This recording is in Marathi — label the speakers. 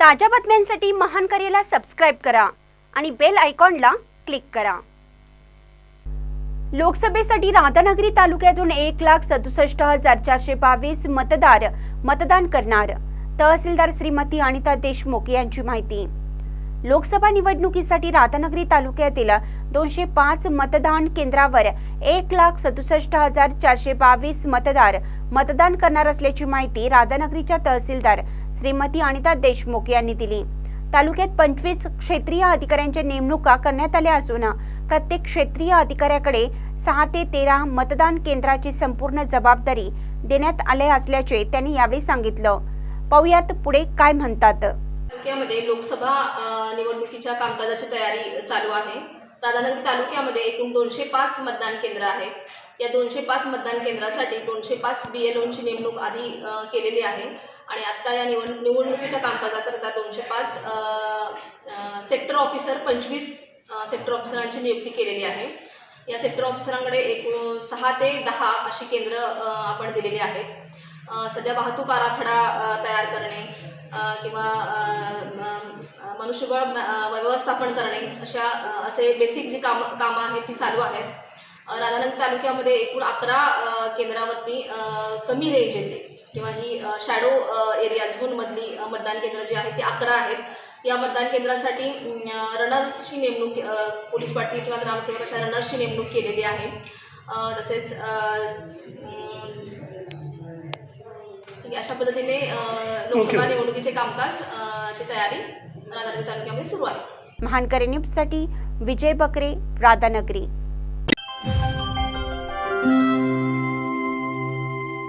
Speaker 1: ताज्या बातम्यांसाठी महान करेला सबस्क्राईब करा आणि बेल आयकॉनला क्लिक करा. लोकसभेसाठी राधानगरी तालुक्यातून एक लाख सदुसष्ट हजार चारशे बावीस मतदार मतदान करणार. तहसीलदार श्रीमती अनिता देशमुख यांची माहिती. लोकसभा निवडणुकीसाठी राधानगरी तालुक्यातील दोनशे पाच मतदान केंद्रावर एक लाख सदुसष्ट हजार चारशे बावीस मतदार मतदान करणार असल्याची माहिती राधानगरीच्या तहसीलदार श्रीमती अनिता देशमुख यांनी दिली. तालुक्यात पंचवीस क्षेत्रीय अधिकाऱ्यांच्या नेमणुका करण्यात आल्या असून प्रत्येक क्षेत्रीय अधिकाऱ्याकडे सहा ते तेरा मतदान केंद्राची संपूर्ण जबाबदारी देण्यात आले असल्याचे त्यांनी यावेळी सांगितलं. पाहुयात पुढे काय म्हणतात.
Speaker 2: तालुक्यामध्ये लोकसभा निवडणुकीच्या कामकाजाची तयारी चालू आहे. राधानगरी तालुक्यामध्ये एकूण दोनशे पाच मतदान केंद्र आहे. या दोनशे पाच मतदान केंद्रासाठी दोनशे पाच बी एल ओनची नेमणूक आधी केलेली आहे. आणि आत्ता या निवड निवडणुकीच्या कामकाजाकरता दोनशे पाच सेक्टर ऑफिसर पंचवीस सेक्टर ऑफिसरांची नियुक्ती केलेली आहे. या सेक्टर ऑफिसरांकडे एकूण सहा ते दहा अशी केंद्र आपण दिलेली आहेत. सध्या वाहतूक आराखडा तयार करणे किंवा म- मनुष्यबळ व्यवस्थापन करणे अशा असे बेसिक जी काम कामं आहेत ती चालू आहेत. अ, राधानगरी तालुक्यामध्ये एकूण अकरा केंद्रावरती कमी रेंज येते. किंवा ही शॅडो एरिया झोनमधली मतदान केंद्र जी आहेत ती अकरा आहेत. या मतदान केंद्रासाठी रनर्सची नेमणूक पोलीस पाटील किंवा ग्रामसेवक अशा रनर्सची नेमणूक केलेली आहे. तसेच अशा पद्धतीने लोकसभा निवडणुकीचे कामकाज ची तयारी राधानगरी तालुक्यामध्ये सुरू आहे.
Speaker 1: महानकरे न्यूजसाठी विजय बकरे राधानगरी.